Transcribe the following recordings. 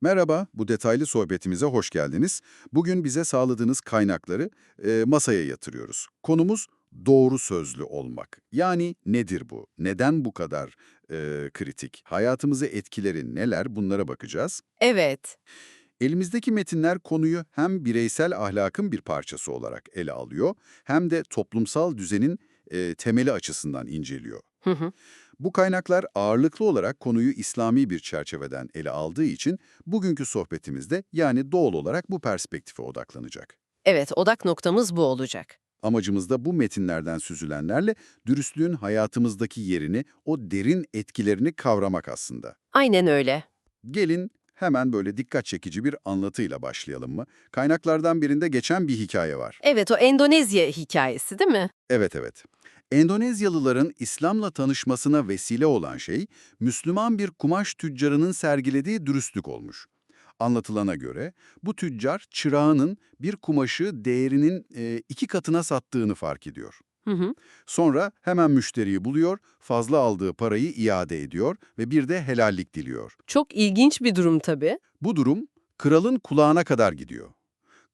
Merhaba, bu detaylı sohbetimize hoş geldiniz. Bugün bize sağladığınız kaynakları e, masaya yatırıyoruz. Konumuz doğru sözlü olmak. Yani nedir bu? Neden bu kadar e, kritik? Hayatımızı etkileri neler? Bunlara bakacağız. Evet, Elimizdeki metinler konuyu hem bireysel ahlakın bir parçası olarak ele alıyor, hem de toplumsal düzenin e, temeli açısından inceliyor. hı hı. Bu kaynaklar ağırlıklı olarak konuyu İslami bir çerçeveden ele aldığı için bugünkü sohbetimizde yani doğal olarak bu perspektife odaklanacak. evet odak noktamız bu olacak. Amacımız da bu metinlerden süzülenlerle dürüstlüğün hayatımızdaki yerini, o derin etkilerini kavramak aslında. Aynen öyle. Gelin hemen böyle dikkat çekici bir anlatıyla başlayalım mı? Kaynaklardan birinde geçen bir hikaye var. Evet o Endonezya hikayesi değil mi? Evet evet. Endonezyalıların İslam'la tanışmasına vesile olan şey, Müslüman bir kumaş tüccarının sergilediği dürüstlük olmuş. Anlatılana göre bu tüccar çırağının bir kumaşı değerinin e, iki katına sattığını fark ediyor. Hı hı. Sonra hemen müşteriyi buluyor, fazla aldığı parayı iade ediyor ve bir de helallik diliyor. Çok ilginç bir durum tabii. Bu durum kralın kulağına kadar gidiyor.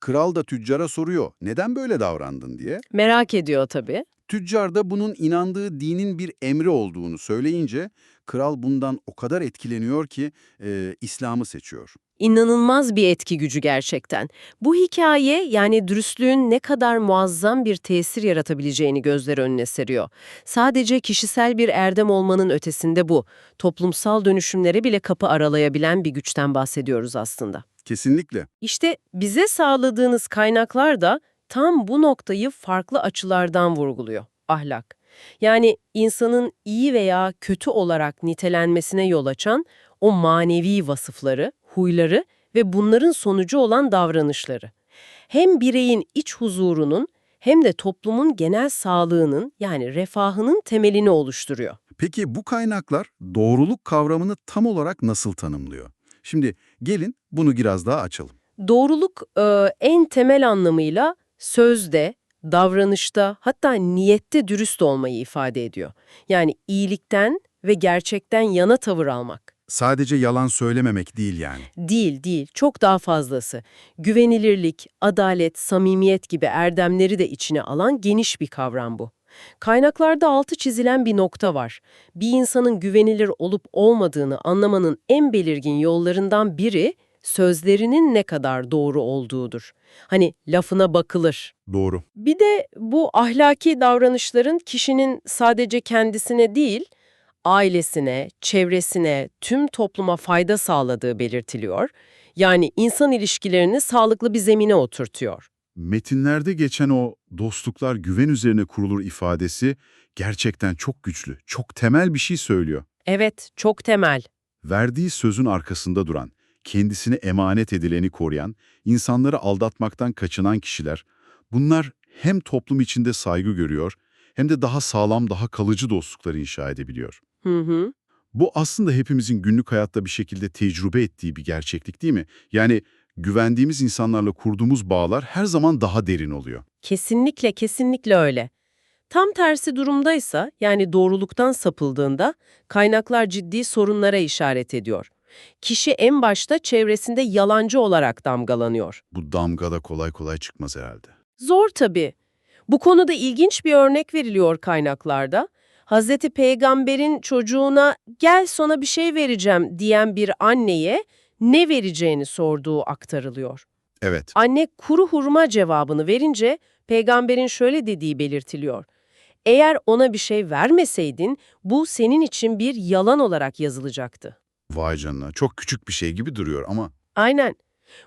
Kral da tüccara soruyor, neden böyle davrandın diye. Merak ediyor tabii. Tüccar da bunun inandığı dinin bir emri olduğunu söyleyince, kral bundan o kadar etkileniyor ki e, İslam'ı seçiyor. İnanılmaz bir etki gücü gerçekten. Bu hikaye yani dürüstlüğün ne kadar muazzam bir tesir yaratabileceğini gözler önüne seriyor. Sadece kişisel bir erdem olmanın ötesinde bu. Toplumsal dönüşümlere bile kapı aralayabilen bir güçten bahsediyoruz aslında. Kesinlikle. İşte bize sağladığınız kaynaklar da tam bu noktayı farklı açılardan vurguluyor. Ahlak. Yani insanın iyi veya kötü olarak nitelenmesine yol açan o manevi vasıfları, huyları ve bunların sonucu olan davranışları. Hem bireyin iç huzurunun hem de toplumun genel sağlığının yani refahının temelini oluşturuyor. Peki bu kaynaklar doğruluk kavramını tam olarak nasıl tanımlıyor? Şimdi gelin bunu biraz daha açalım. Doğruluk e, en temel anlamıyla sözde, davranışta hatta niyette dürüst olmayı ifade ediyor. Yani iyilikten ve gerçekten yana tavır almak. Sadece yalan söylememek değil yani. Değil değil, çok daha fazlası. Güvenilirlik, adalet, samimiyet gibi erdemleri de içine alan geniş bir kavram bu. Kaynaklarda altı çizilen bir nokta var. Bir insanın güvenilir olup olmadığını anlamanın en belirgin yollarından biri sözlerinin ne kadar doğru olduğudur. Hani lafına bakılır. Doğru. Bir de bu ahlaki davranışların kişinin sadece kendisine değil, ailesine, çevresine, tüm topluma fayda sağladığı belirtiliyor. Yani insan ilişkilerini sağlıklı bir zemine oturtuyor. Metinlerde geçen o dostluklar güven üzerine kurulur ifadesi gerçekten çok güçlü, çok temel bir şey söylüyor. Evet, çok temel. Verdiği sözün arkasında duran, kendisine emanet edileni koruyan, insanları aldatmaktan kaçınan kişiler, bunlar hem toplum içinde saygı görüyor, hem de daha sağlam, daha kalıcı dostluklar inşa edebiliyor. Hı hı. Bu aslında hepimizin günlük hayatta bir şekilde tecrübe ettiği bir gerçeklik değil mi? Yani güvendiğimiz insanlarla kurduğumuz bağlar her zaman daha derin oluyor. Kesinlikle, kesinlikle öyle. Tam tersi durumdaysa, yani doğruluktan sapıldığında, kaynaklar ciddi sorunlara işaret ediyor. Kişi en başta çevresinde yalancı olarak damgalanıyor. Bu damga da kolay kolay çıkmaz herhalde. Zor tabii. Bu konuda ilginç bir örnek veriliyor kaynaklarda. Hazreti Peygamber'in çocuğuna gel sana bir şey vereceğim diyen bir anneye ne vereceğini sorduğu aktarılıyor. Evet, Anne kuru hurma cevabını verince peygamberin şöyle dediği belirtiliyor. Eğer ona bir şey vermeseydin bu senin için bir yalan olarak yazılacaktı. Vay canına. Çok küçük bir şey gibi duruyor ama Aynen.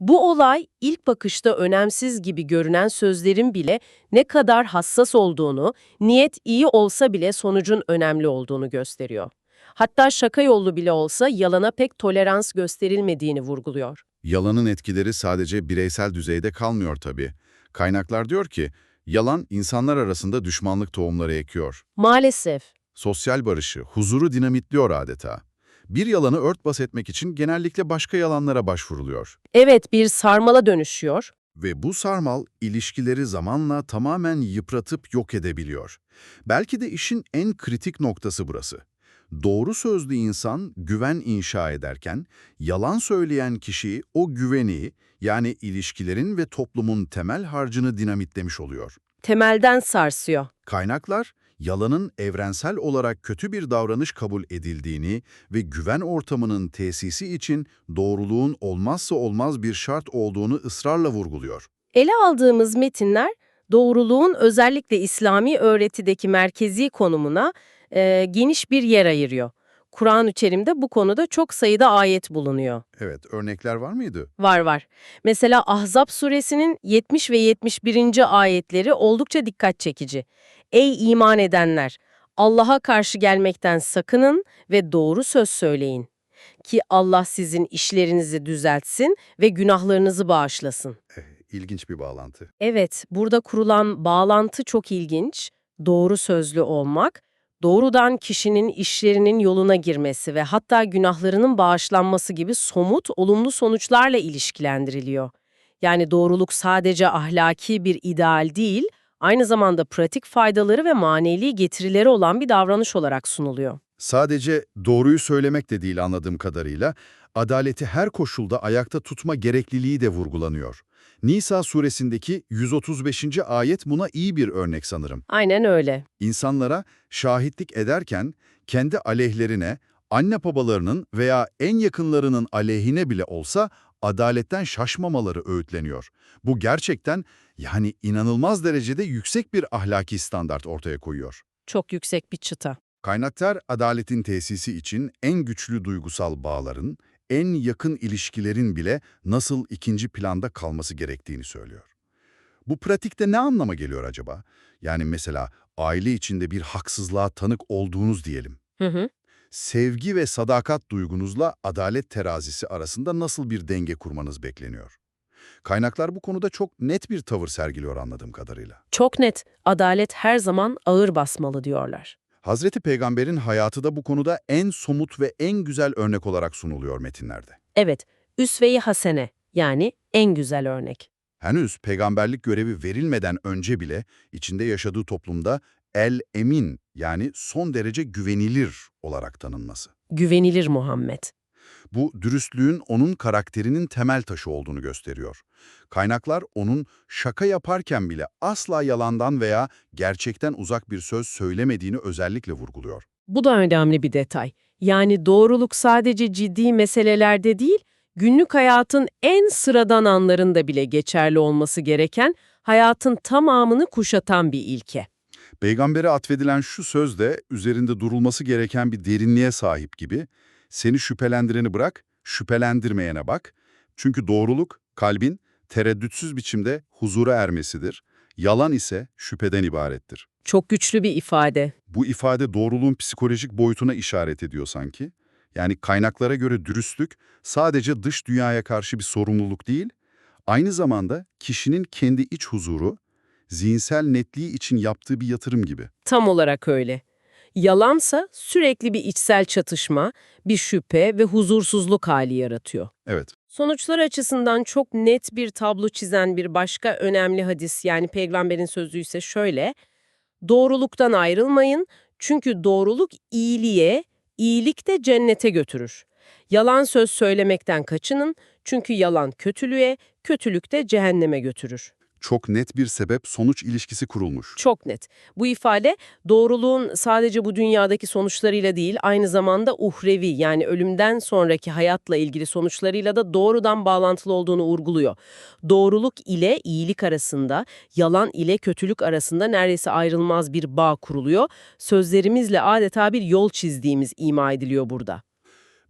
Bu olay ilk bakışta önemsiz gibi görünen sözlerin bile ne kadar hassas olduğunu, niyet iyi olsa bile sonucun önemli olduğunu gösteriyor. Hatta şaka yollu bile olsa yalana pek tolerans gösterilmediğini vurguluyor. yalanın etkileri sadece bireysel düzeyde kalmıyor tabii. Kaynaklar diyor ki, yalan insanlar arasında düşmanlık tohumları ekiyor. Maalesef. Sosyal barışı, huzuru dinamitliyor adeta. Bir yalanı örtbas etmek için genellikle başka yalanlara başvuruluyor. Evet bir sarmala dönüşüyor. Ve bu sarmal ilişkileri zamanla tamamen yıpratıp yok edebiliyor. Belki de işin en kritik noktası burası. Doğru sözlü insan güven inşa ederken, yalan söyleyen kişi o güveni, yani ilişkilerin ve toplumun temel harcını dinamitlemiş oluyor. Temelden sarsıyor. Kaynaklar, yalanın evrensel olarak kötü bir davranış kabul edildiğini ve güven ortamının tesisi için doğruluğun olmazsa olmaz bir şart olduğunu ısrarla vurguluyor. Ele aldığımız metinler doğruluğun özellikle İslami öğretideki merkezi konumuna e, geniş bir yer ayırıyor. Kur'an-ı Kerim'de bu konuda çok sayıda ayet bulunuyor. Evet, örnekler var mıydı? Var var. Mesela Ahzab suresinin 70 ve 71. ayetleri oldukça dikkat çekici. Ey iman edenler! Allah'a karşı gelmekten sakının ve doğru söz söyleyin. Ki Allah sizin işlerinizi düzeltsin ve günahlarınızı bağışlasın. Eh, ilginç bir bağlantı. Evet, burada kurulan bağlantı çok ilginç. Doğru sözlü olmak, doğrudan kişinin işlerinin yoluna girmesi ve hatta günahlarının bağışlanması gibi somut, olumlu sonuçlarla ilişkilendiriliyor. Yani doğruluk sadece ahlaki bir ideal değil, aynı zamanda pratik faydaları ve manevi getirileri olan bir davranış olarak sunuluyor. Sadece doğruyu söylemek de değil anladığım kadarıyla, adaleti her koşulda ayakta tutma gerekliliği de vurgulanıyor. Nisa suresindeki 135. ayet buna iyi bir örnek sanırım. Aynen öyle. İnsanlara şahitlik ederken kendi aleyhlerine, anne babalarının veya en yakınlarının aleyhine bile olsa adaletten şaşmamaları öğütleniyor. Bu gerçekten yani inanılmaz derecede yüksek bir ahlaki standart ortaya koyuyor. Çok yüksek bir çıta. Kaynaklar adaletin tesisi için en güçlü duygusal bağların, en yakın ilişkilerin bile nasıl ikinci planda kalması gerektiğini söylüyor. Bu pratikte ne anlama geliyor acaba? Yani mesela aile içinde bir haksızlığa tanık olduğunuz diyelim. Hı hı. Sevgi ve sadakat duygunuzla adalet terazisi arasında nasıl bir denge kurmanız bekleniyor? Kaynaklar bu konuda çok net bir tavır sergiliyor anladığım kadarıyla. Çok net, adalet her zaman ağır basmalı diyorlar. Hazreti Peygamber'in hayatı da bu konuda en somut ve en güzel örnek olarak sunuluyor metinlerde. Evet, üsve-i hasene yani en güzel örnek. Henüz peygamberlik görevi verilmeden önce bile içinde yaşadığı toplumda el-emin yani son derece güvenilir olarak tanınması. Güvenilir Muhammed. Bu dürüstlüğün onun karakterinin temel taşı olduğunu gösteriyor. Kaynaklar onun şaka yaparken bile asla yalandan veya gerçekten uzak bir söz söylemediğini özellikle vurguluyor. Bu da önemli bir detay. Yani doğruluk sadece ciddi meselelerde değil, günlük hayatın en sıradan anlarında bile geçerli olması gereken, hayatın tamamını kuşatan bir ilke. Peygambere atfedilen şu söz de üzerinde durulması gereken bir derinliğe sahip gibi. Seni şüphelendireni bırak, şüphelendirmeyene bak. Çünkü doğruluk, kalbin tereddütsüz biçimde huzura ermesidir. Yalan ise şüpheden ibarettir. Çok güçlü bir ifade. Bu ifade doğruluğun psikolojik boyutuna işaret ediyor sanki. Yani kaynaklara göre dürüstlük sadece dış dünyaya karşı bir sorumluluk değil, aynı zamanda kişinin kendi iç huzuru, zihinsel netliği için yaptığı bir yatırım gibi. Tam olarak öyle. Yalansa sürekli bir içsel çatışma, bir şüphe ve huzursuzluk hali yaratıyor. Evet, Sonuçlar açısından çok net bir tablo çizen bir başka önemli hadis yani peygamberin sözü ise şöyle. Doğruluktan ayrılmayın çünkü doğruluk iyiliğe, iyilik de cennete götürür. Yalan söz söylemekten kaçının çünkü yalan kötülüğe, kötülük de cehenneme götürür. Çok net bir sebep-sonuç ilişkisi kurulmuş. Çok net. Bu ifade doğruluğun sadece bu dünyadaki sonuçlarıyla değil, aynı zamanda uhrevi yani ölümden sonraki hayatla ilgili sonuçlarıyla da doğrudan bağlantılı olduğunu vurguluyor. Doğruluk ile iyilik arasında, yalan ile kötülük arasında neredeyse ayrılmaz bir bağ kuruluyor. Sözlerimizle adeta bir yol çizdiğimiz ima ediliyor burada.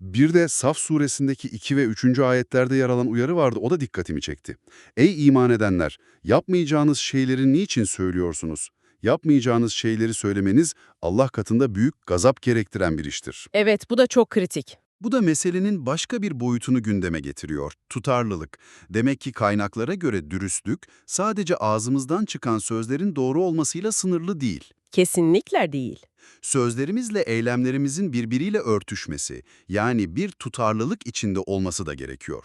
Bir de Saf suresindeki 2 ve 3. ayetlerde yer alan uyarı vardı, o da dikkatimi çekti. Ey iman edenler! Yapmayacağınız şeyleri niçin söylüyorsunuz? Yapmayacağınız şeyleri söylemeniz Allah katında büyük gazap gerektiren bir iştir. Evet, bu da çok kritik. Bu da meselenin başka bir boyutunu gündeme getiriyor, tutarlılık. Demek ki kaynaklara göre dürüstlük sadece ağzımızdan çıkan sözlerin doğru olmasıyla sınırlı değil. Kesinlikle değil. Sözlerimizle eylemlerimizin birbiriyle örtüşmesi, yani bir tutarlılık içinde olması da gerekiyor.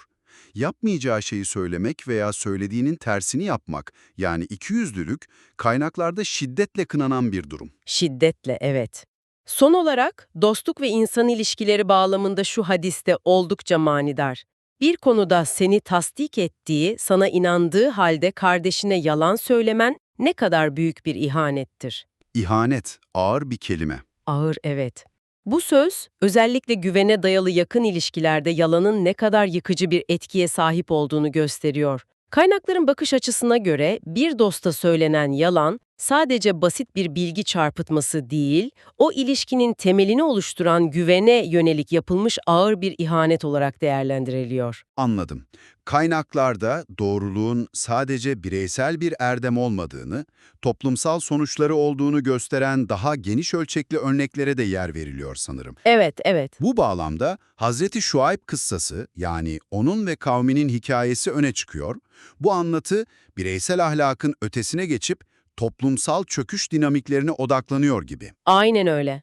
Yapmayacağı şeyi söylemek veya söylediğinin tersini yapmak, yani ikiyüzlülük, kaynaklarda şiddetle kınanan bir durum. Şiddetle, evet. Son olarak dostluk ve insan ilişkileri bağlamında şu hadiste oldukça manidar. Bir konuda seni tasdik ettiği, sana inandığı halde kardeşine yalan söylemen ne kadar büyük bir ihanettir. İhanet, ağır bir kelime. Ağır evet. Bu söz özellikle güvene dayalı yakın ilişkilerde yalanın ne kadar yıkıcı bir etkiye sahip olduğunu gösteriyor. Kaynakların bakış açısına göre bir dosta söylenen yalan sadece basit bir bilgi çarpıtması değil, o ilişkinin temelini oluşturan güvene yönelik yapılmış ağır bir ihanet olarak değerlendiriliyor. Anladım. Kaynaklarda doğruluğun sadece bireysel bir erdem olmadığını, toplumsal sonuçları olduğunu gösteren daha geniş ölçekli örneklere de yer veriliyor sanırım. Evet, evet. Bu bağlamda Hazreti Şuayb kıssası yani onun ve kavminin hikayesi öne çıkıyor. Bu anlatı bireysel ahlakın ötesine geçip toplumsal çöküş dinamiklerine odaklanıyor gibi. Aynen öyle.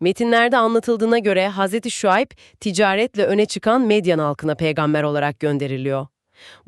Metinlerde anlatıldığına göre Hz. Şuayb ticaretle öne çıkan Medyan halkına peygamber olarak gönderiliyor.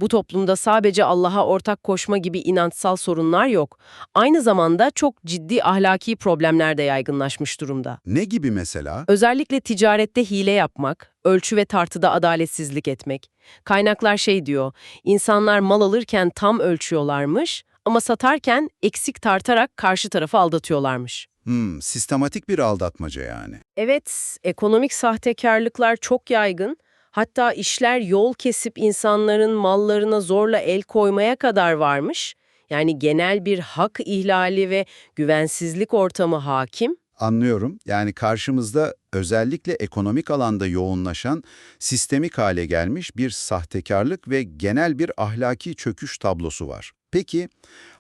Bu toplumda sadece Allah'a ortak koşma gibi inançsal sorunlar yok. Aynı zamanda çok ciddi ahlaki problemler de yaygınlaşmış durumda. Ne gibi mesela? Özellikle ticarette hile yapmak, ölçü ve tartıda adaletsizlik etmek. Kaynaklar şey diyor, insanlar mal alırken tam ölçüyorlarmış ama satarken eksik tartarak karşı tarafı aldatıyorlarmış. Hmm, sistematik bir aldatmaca yani. Evet, ekonomik sahtekarlıklar çok yaygın. Hatta işler yol kesip insanların mallarına zorla el koymaya kadar varmış. Yani genel bir hak ihlali ve güvensizlik ortamı hakim. Anlıyorum. Yani karşımızda özellikle ekonomik alanda yoğunlaşan, sistemik hale gelmiş bir sahtekarlık ve genel bir ahlaki çöküş tablosu var. Peki,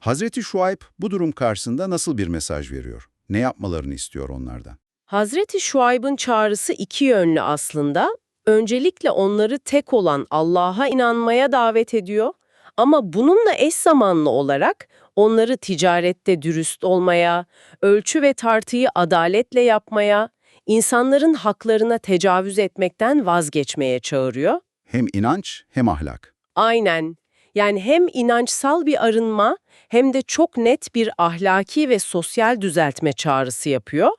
Hazreti Şuayb bu durum karşısında nasıl bir mesaj veriyor? Ne yapmalarını istiyor onlardan? Hazreti Şuayb'ın çağrısı iki yönlü aslında. Öncelikle onları tek olan Allah'a inanmaya davet ediyor. Ama bununla eş zamanlı olarak onları ticarette dürüst olmaya, ölçü ve tartıyı adaletle yapmaya, insanların haklarına tecavüz etmekten vazgeçmeye çağırıyor. Hem inanç hem ahlak. Aynen. Yani hem inançsal bir arınma hem de çok net bir ahlaki ve sosyal düzeltme çağrısı yapıyor.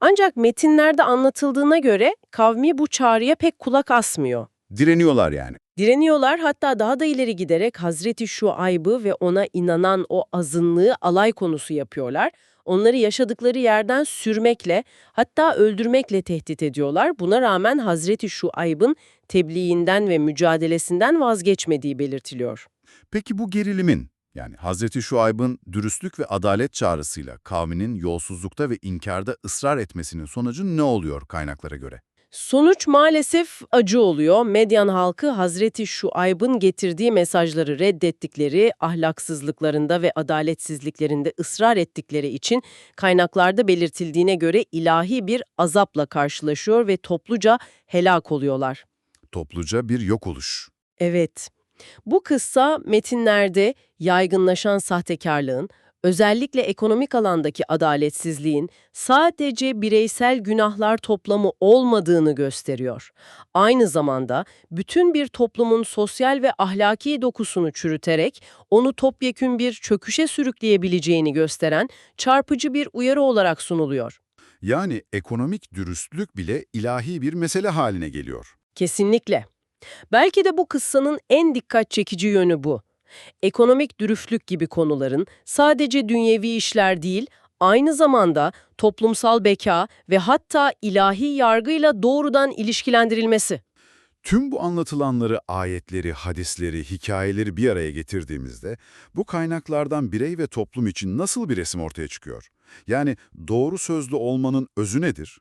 Ancak metinlerde anlatıldığına göre kavmi bu çağrıya pek kulak asmıyor. Direniyorlar yani. Direniyorlar hatta daha da ileri giderek Hazreti Şuayb'ı ve ona inanan o azınlığı alay konusu yapıyorlar. Onları yaşadıkları yerden sürmekle hatta öldürmekle tehdit ediyorlar. Buna rağmen Hazreti Şuayb'ın tebliğinden ve mücadelesinden vazgeçmediği belirtiliyor. Peki bu gerilimin, yani Hazreti Şuayb'ın dürüstlük ve adalet çağrısıyla kavminin yolsuzlukta ve inkarda ısrar etmesinin sonucu ne oluyor kaynaklara göre? Sonuç maalesef acı oluyor. Medyan halkı Hazreti Şuayb'ın getirdiği mesajları reddettikleri, ahlaksızlıklarında ve adaletsizliklerinde ısrar ettikleri için kaynaklarda belirtildiğine göre ilahi bir azapla karşılaşıyor ve topluca helak oluyorlar. Topluca bir yok oluş. Evet. Bu kıssa metinlerde yaygınlaşan sahtekarlığın, özellikle ekonomik alandaki adaletsizliğin sadece bireysel günahlar toplamı olmadığını gösteriyor. Aynı zamanda bütün bir toplumun sosyal ve ahlaki dokusunu çürüterek onu topyekün bir çöküşe sürükleyebileceğini gösteren çarpıcı bir uyarı olarak sunuluyor. Yani ekonomik dürüstlük bile ilahi bir mesele haline geliyor. Kesinlikle. Belki de bu kıssanın en dikkat çekici yönü bu. Ekonomik dürüstlük gibi konuların sadece dünyevi işler değil, aynı zamanda toplumsal beka ve hatta ilahi yargıyla doğrudan ilişkilendirilmesi. Tüm bu anlatılanları, ayetleri, hadisleri, hikayeleri bir araya getirdiğimizde bu kaynaklardan birey ve toplum için nasıl bir resim ortaya çıkıyor? Yani doğru sözlü olmanın özü nedir?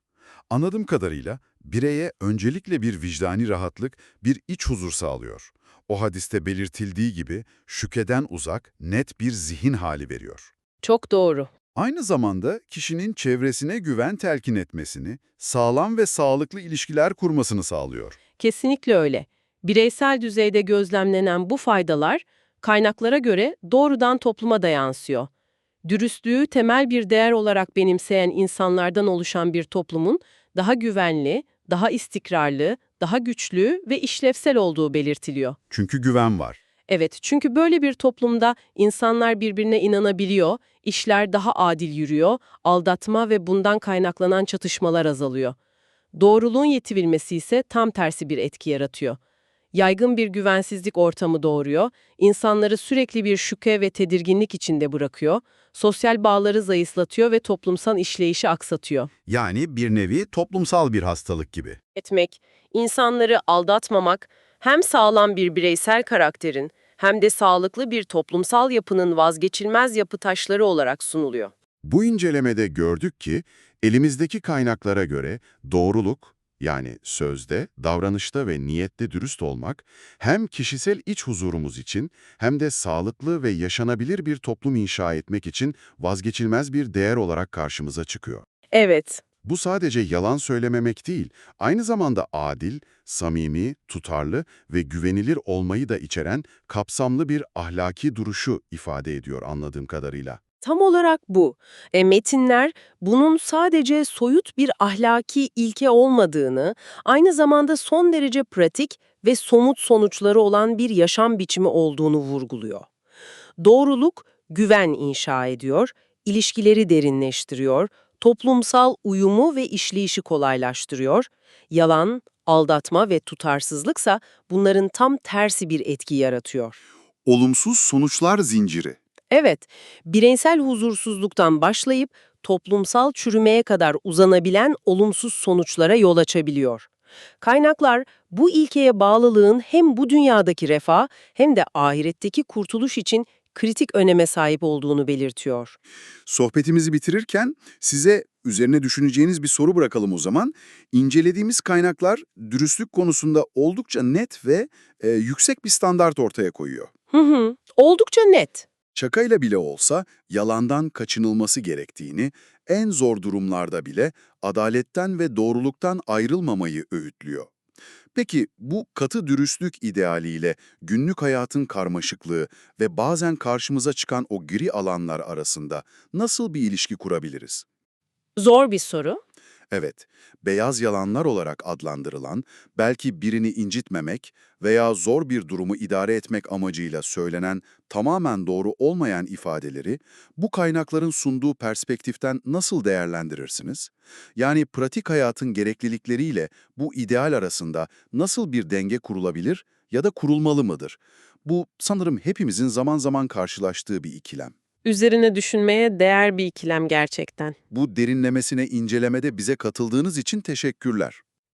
Anladığım kadarıyla bireye öncelikle bir vicdani rahatlık, bir iç huzur sağlıyor. O hadiste belirtildiği gibi şükeden uzak, net bir zihin hali veriyor. Çok doğru. Aynı zamanda kişinin çevresine güven telkin etmesini, sağlam ve sağlıklı ilişkiler kurmasını sağlıyor. Kesinlikle öyle. Bireysel düzeyde gözlemlenen bu faydalar kaynaklara göre doğrudan topluma da yansıyor. Dürüstlüğü temel bir değer olarak benimseyen insanlardan oluşan bir toplumun daha güvenli, daha istikrarlı, daha güçlü ve işlevsel olduğu belirtiliyor. Çünkü güven var. Evet, çünkü böyle bir toplumda insanlar birbirine inanabiliyor, işler daha adil yürüyor, aldatma ve bundan kaynaklanan çatışmalar azalıyor. Doğruluğun yetibilmesi ise tam tersi bir etki yaratıyor. Yaygın bir güvensizlik ortamı doğuruyor, insanları sürekli bir şüphe ve tedirginlik içinde bırakıyor, sosyal bağları zayıflatıyor ve toplumsal işleyişi aksatıyor. Yani bir nevi toplumsal bir hastalık gibi. Etmek, insanları aldatmamak, hem sağlam bir bireysel karakterin hem de sağlıklı bir toplumsal yapının vazgeçilmez yapı taşları olarak sunuluyor. Bu incelemede gördük ki elimizdeki kaynaklara göre doğruluk yani sözde, davranışta ve niyette dürüst olmak hem kişisel iç huzurumuz için hem de sağlıklı ve yaşanabilir bir toplum inşa etmek için vazgeçilmez bir değer olarak karşımıza çıkıyor. Evet, Bu sadece yalan söylememek değil, aynı zamanda adil, samimi, tutarlı ve güvenilir olmayı da içeren kapsamlı bir ahlaki duruşu ifade ediyor anladığım kadarıyla. Tam olarak bu. E, metinler bunun sadece soyut bir ahlaki ilke olmadığını, aynı zamanda son derece pratik ve somut sonuçları olan bir yaşam biçimi olduğunu vurguluyor. Doğruluk güven inşa ediyor, ilişkileri derinleştiriyor, toplumsal uyumu ve işleyişi kolaylaştırıyor. Yalan, aldatma ve tutarsızlıksa bunların tam tersi bir etki yaratıyor. Olumsuz sonuçlar zinciri. Evet, bireysel huzursuzluktan başlayıp toplumsal çürümeye kadar uzanabilen olumsuz sonuçlara yol açabiliyor. Kaynaklar bu ilkeye bağlılığın hem bu dünyadaki refah hem de ahiretteki kurtuluş için kritik öneme sahip olduğunu belirtiyor. Sohbetimizi bitirirken size üzerine düşüneceğiniz bir soru bırakalım o zaman. İncelediğimiz kaynaklar dürüstlük konusunda oldukça net ve e, yüksek bir standart ortaya koyuyor. Hı hı, oldukça net. Şakayla bile olsa yalandan kaçınılması gerektiğini, en zor durumlarda bile adaletten ve doğruluktan ayrılmamayı öğütlüyor. Peki bu katı dürüstlük idealiyle günlük hayatın karmaşıklığı ve bazen karşımıza çıkan o gri alanlar arasında nasıl bir ilişki kurabiliriz? Zor bir soru. Evet, beyaz yalanlar olarak adlandırılan, belki birini incitmemek veya zor bir durumu idare etmek amacıyla söylenen tamamen doğru olmayan ifadeleri bu kaynakların sunduğu perspektiften nasıl değerlendirirsiniz? Yani pratik hayatın gereklilikleriyle bu ideal arasında nasıl bir denge kurulabilir ya da kurulmalı mıdır? Bu sanırım hepimizin zaman zaman karşılaştığı bir ikilem. Üzerine düşünmeye değer bir ikilem gerçekten. Bu derinlemesine incelemede bize katıldığınız için teşekkürler.